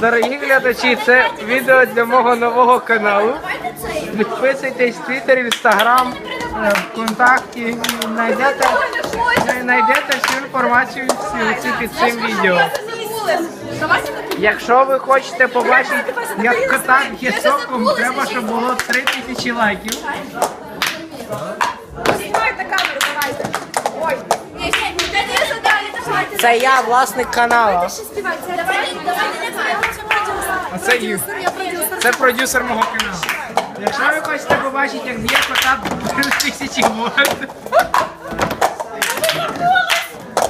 Дорогі глядачі, це відео для мого нового каналу. Підписуйтесь в Твіттер, Інстаграм, е, ВКонтакті і знайдете, знайдете всю інформацію всі під цим відео. Якщо ви хочете побачити, як кота є соком, треба, щоб було 3 тисячі лайків. Знімайте камеру, давайте. Ой. Ні, ні, ні, не задали. Це я, власник каналу. Давайте, давайте не. А це Ю. Це продюсер мого каналу. Якщо ви хочете побачити, як б'є кота 3 тисячі вольт,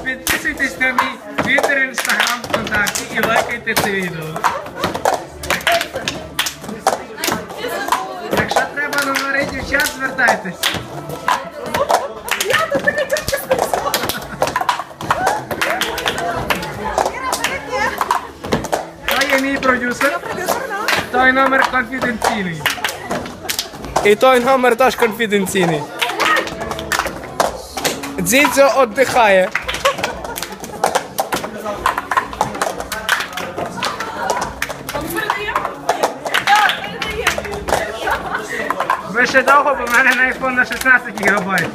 підписуйтесь на мій твіттер, інстаграм, ВКонтакті і лайкайте це відео. Якщо треба дівчат, звертайтесь. Я тут така тітка спрацювала. Є мій продюсер. Той номер конфіденційний. І той номер теж конфіденційний. Дзідзьо віддихає. Ви ще довго, бо в мене на iPhone на 16 гігабайт.